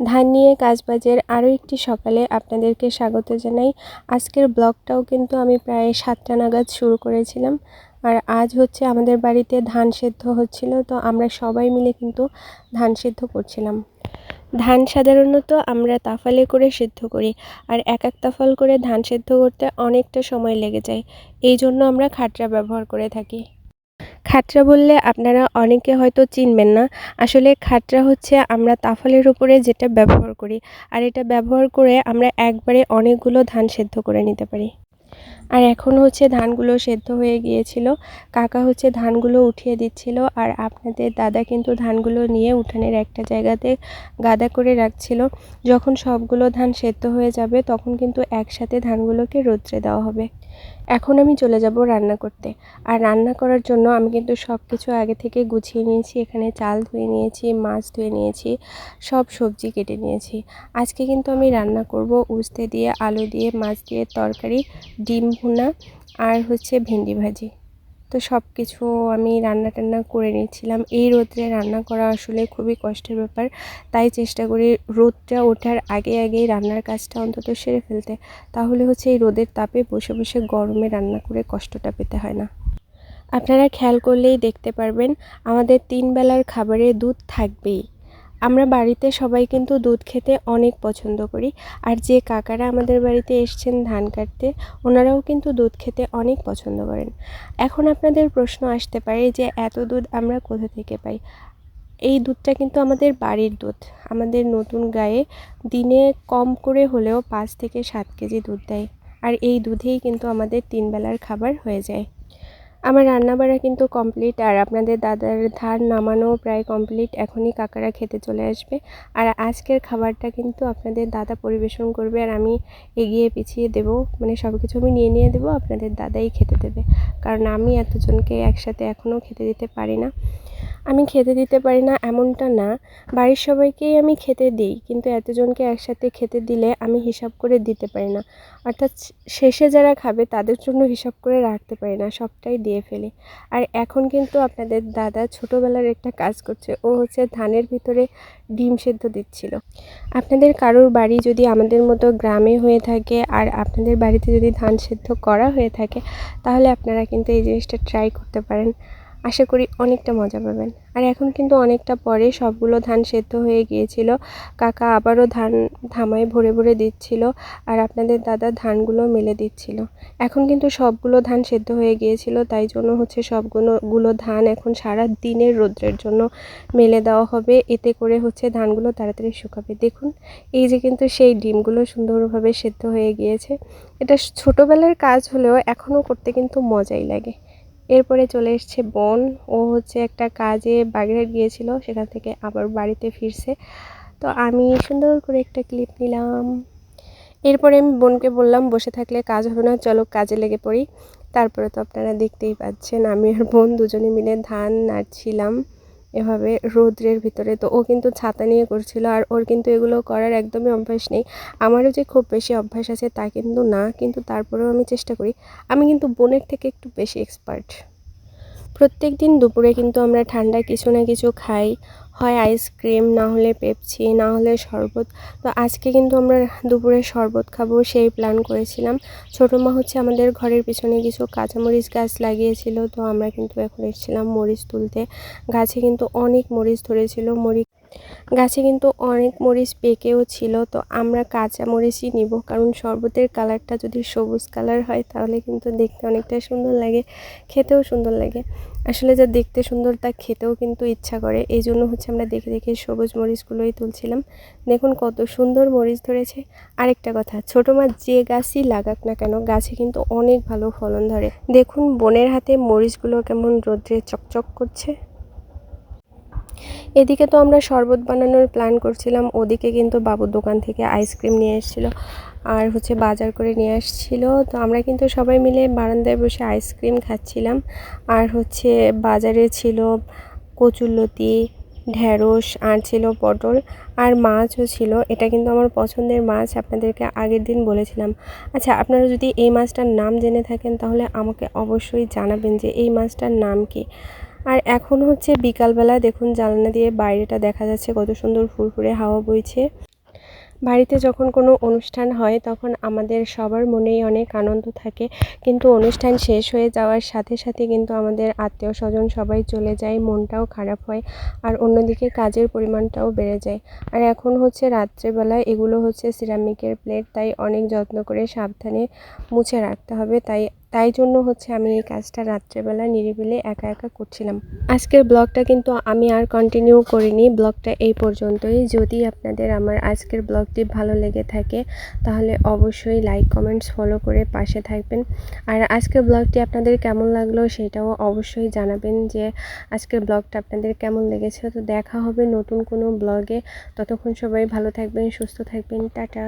ধান নিয়ে কাজবাজের আরও একটি সকালে আপনাদেরকে স্বাগত জানাই। আজকের ব্লগটাও কিন্তু আমি প্রায় সাতটা নাগাদ শুরু করেছিলাম। আর আজ হচ্ছে আমাদের বাড়িতে ধান সেদ্ধ হচ্ছিল, তো আমরা সবাই মিলে কিন্তু ধান সেদ্ধ করছিলাম। ধান সাধারণত আমরা তাফালে করে সেদ্ধ করি, আর এক এক তাফাল করে ধান সেদ্ধ করতে অনেকটা সময় লেগে যায়। এই জন্য আমরা খাটরা ব্যবহার করে থাকি। খাটরা বললে আপনারা অনেকে হয়তো চিনবেন না। আসলে খাটরা হচ্ছে আমরা তাফলের উপরে যেটা ব্যবহার করি, আর এটা ব্যবহার করে আমরা একবারে অনেকগুলো ধান সেদ্ধ করে নিতে পারি। আর এখন হচ্ছে ধানগুলো সেদ্ধ হয়ে গিয়েছিল। কাকা হচ্ছে ধানগুলো উঠিয়ে দিচ্ছিল আর আপনাদের দাদা কিন্তু ধানগুলো নিয়ে উঠানের একটা জায়গাতে গাদা করে রাখছিল। যখন সবগুলো ধান সেদ্ধ হয়ে যাবে তখন কিন্তু একসাথে ধানগুলোকে রোদ্রে দেওয়া হবে। এখন আমি চলে যাব রান্না করতে। আর রান্না করার জন্য আমি কিন্তু সব কিছু আগে থেকে গুছিয়ে নিয়েছি। এখানে চাল ধুয়ে নিয়েছি, মাছ ধুয়ে নিয়েছি, সব সবজি কেটে নিয়েছি। আজকে কিন্তু আমি রান্না করব উস্তে দিয়ে, আলু দিয়ে, মাছ দিয়ে তরকারি, ডিম ভুনা আর হচ্ছে ভেন্ডি ভাজি। তো সব কিছু আমি রান্না টান্না করে নিচ্ছিলাম এই রোদ্রে রান্না করা আসলে খুবই কষ্টের ব্যাপার। তাই চেষ্টা করি রোদটা ওঠার আগে আগেই রান্নার কাজটা অন্তত সেরে ফেলতে। তাহলে হচ্ছে এই রোদের তাপে বসে বসে গরমে রান্না করে কষ্টটা পেতে হয় না। আপনারা খেয়াল করলেই দেখতে পারবেন, আমাদের তিন বেলার খাবারে দুধ থাকবেই। আমরা বাড়িতে সবাই কিন্তু দুধ খেতে অনেক পছন্দ করি। আর যে কাকারা আমাদের বাড়িতে এসছেন ধান কাটতে, ওনারাও কিন্তু দুধ খেতে অনেক পছন্দ করেন। এখন আপনাদের প্রশ্ন আসতে পারে যে এত দুধ আমরা কোথা থেকে পাই? এই দুধটা কিন্তু আমাদের বাড়ির দুধ। আমাদের নতুন গায়ে দিনে কম করে হলেও পাঁচ থেকে সাত কেজি দুধ দেয়। আর এই দুধেই কিন্তু আমাদের তিন বেলার খাবার হয়ে যায়। আমার রান্না রান্নাবাড়া কিন্তু কমপ্লিট আর আপনাদের দাদার ধার নামানো প্রায় কমপ্লিট এখনই কাকারা খেতে চলে আসবে। আর আজকের খাবারটা কিন্তু আপনাদের দাদা পরিবেশন করবে, আর আমি এগিয়ে পিছিয়ে দেব। মানে সব কিছু আমি নিয়ে নিয়ে দেবো, আপনাদের দাদাই খেতে দেবে। কারণ আমি এতজনকে একসাথে এখনও খেতে দিতে পারি না। আমি খেতে দিতে পারি না এমনটা না। বাড়ির সবাইকেই আমি খেতে দিই, কিন্তু এতজনকে একসাথে খেতে দিলে আমি হিসাব করে দিতে পারি না। অর্থাৎ শেষে যারা খাবে তাদের জন্য হিসাব করে রাখতে পারি না, সবটাই দিয়ে ফেলি। আর এখন কিন্তু আপনাদের দাদা ছোটোবেলার একটা কাজ করছে, ও হচ্ছে ধানের ভিতরে ডিম সেদ্ধ দিচ্ছিল। আপনাদের কারোর বাড়ি যদি আমাদের মতো গ্রামে হয়ে থাকে আর আপনাদের বাড়িতে যদি ধান সেদ্ধ করা হয়ে থাকে, তাহলে আপনারা কিন্তু এই জিনিসটা ট্রাই করতে পারেন। আশা করি অনেকটা মজা পাবেন। আর এখন কিন্তু অনেকটা পরে সবগুলো ধান সেদ্ধ হয়ে গিয়েছিল। কাকা আবারও ধান ধামায় ভরে ভরে দিচ্ছিল আর আপনাদের দাদা ধানগুলো মেলে দিচ্ছিল। এখন কিন্তু সবগুলো ধান সেদ্ধ হয়ে গিয়েছিল, তাই জন্য হচ্ছে সবগুলো গুলো ধান এখন সারা দিনের রোদ্রের জন্য মেলে দেওয়া হবে। এতে করে হচ্ছে ধানগুলো তাড়াতাড়ি শুকাবে। দেখুন, এই যে কিন্তু সেই ডিমগুলো সুন্দরভাবে সেদ্ধ হয়ে গিয়েছে। এটা ছোটোবেলার কাজ হলেও এখনও করতে কিন্তু মজাই লাগে। এরপরে চলে এসছে বোন। ও হচ্ছে একটা কাজে বাগেরহাট গিয়েছিল, সেখান থেকে আবার বাড়িতে ফিরছে। তো আমি সুন্দর করে একটা ক্লিপ নিলাম। এরপরে আমি বোনকে বললাম, বসে থাকলে কাজ হবে না, চলো কাজে লেগে পড়ি। তারপরে তো আপনারা দেখতেই পাচ্ছেন, আমি আর বোন দুজনে মিলে ধান নাড়ছিলাম। এভাবে রৌদ্রের ভিতরে। তো ও কিন্তু ছাতা নিয়ে করছিল আর ওর কিন্তু এগুলো করার একদমই অভ্যাস নেই। আমারও যে খুব বেশি অভ্যাস আছে তা কিন্তু না, কিন্তু তারপরেও আমি চেষ্টা করি। আমি কিন্তু বোনের থেকে একটু বেশি এক্সপার্ট প্রত্যেক দিন দুপুরে কিন্তু আমরা ঠান্ডা কিছু না কিছু খাই। হয় আইসক্রিম, না হলে পেপসি, না হলে শরবত। তো আজকে কিন্তু আমরা দুপুরে শরবত খাব সেই প্ল্যান করেছিলাম। ছোটো মা হচ্ছে আমাদের ঘরের পিছনে কিছু কাঁচামরিচ গাছ লাগিয়েছিল। তো আমরা কিন্তু এখন এসেছিলাম মরিচ তুলতে। গাছে কিন্তু অনেক মরিচ ধরেছিল। মরিচ গাছে কিন্তু অনেক মরিচ পেকেও ছিল, তো আমরা কাঁচা মরিচই নিব। কারণ শরবতের কালারটা যদি সবুজ কালার হয়, তাহলে কিন্তু দেখতে অনেকটা সুন্দর লাগে, খেতেও সুন্দর লাগে। আসলে যা দেখতে সুন্দর, তা খেতেও কিন্তু ইচ্ছা করে। এই জন্য হচ্ছে আমরা দেখে দেখে সবুজ মরিচগুলোই তুলছিলাম। দেখুন কত সুন্দর মরিচ ধরেছে। আরেকটা কথা, ছোটো মাছ যে গাছই লাগাক না কেন, গাছে কিন্তু অনেক ভালো ফলন ধরে। দেখুন, বনের হাতে মরিচগুলো কেমন রোদ্রে চকচক করছে। এদিকে তো আমরা শরবত বানানোর প্ল্যান করছিলাম, ওদিকে কিন্তু বাবুর দোকান থেকে আইসক্রিম নিয়ে এসেছিল আর হচ্ছে বাজার করে নিয়ে আসছিল। তো আমরা কিন্তু সবাই মিলে বারান্দায় বসে আইসক্রিম খাচ্ছিলাম। আর হচ্ছে বাজারে ছিল কচুরলতি ঢ্যাঁড়স আর ছিল পটল, আর মাছও ছিল। এটা কিন্তু আমার পছন্দের মাছ, আপনাদেরকে আগের দিন বলেছিলাম। আচ্ছা আপনারা যদি এই মাছটার নাম জেনে থাকেন তাহলে আমাকে অবশ্যই জানাবেন যে এই মাছটার নাম কি। আর এখন হচ্ছে বিকালবেলা দেখুন জানলা দিয়ে বাইরেটা দেখা যাচ্ছে কত সুন্দর ফুরফুরে হাওয়া বইছে। বাড়িতে যখন কোনো অনুষ্ঠান হয় তখন আমাদের সবার মনেই অনেক আনন্দ থাকে। কিন্তু অনুষ্ঠান শেষ হয়ে যাওয়ার সাথে সাথে কিন্তু আমাদের আত্মীয় স্বজন সবাই চলে যায়, মনটাও খারাপ হয় আর অন্যদিকে কাজের পরিমাণটাও বেড়ে যায়। আর এখন হচ্ছে রাত্রেবেলা এগুলো হচ্ছে সিরামিকের প্লেট, তাই অনেক যত্ন করে সাবধানে মুছে রাখতে হবে। তাই তাই জন্য হচ্ছে আমি এই কাজটা রাত্রেবেলা নিরিবিলি একা একা করছিলাম। আজকের ব্লগটা কিন্তু আমি আর কন্টিনিউ করিনি। ব্লগটা এই পর্যন্তই। যদি আপনাদের আমার আজকের ব্লগটি ভালো লেগে থাকে, তাহলে অবশ্যই লাইক কমেন্টস ফলো করে পাশে থাকবেন। আর আজকের ব্লগটি আপনাদের কেমন লাগল সেটাও অবশ্যই জানাবেন যে আজকের ব্লগটা আপনাদের কেমন লেগেছে। তো দেখা হবে নতুন কোনো ব্লগে। ততক্ষণ সবাই ভালো থাকবেন, সুস্থ থাকবেন। টাটা।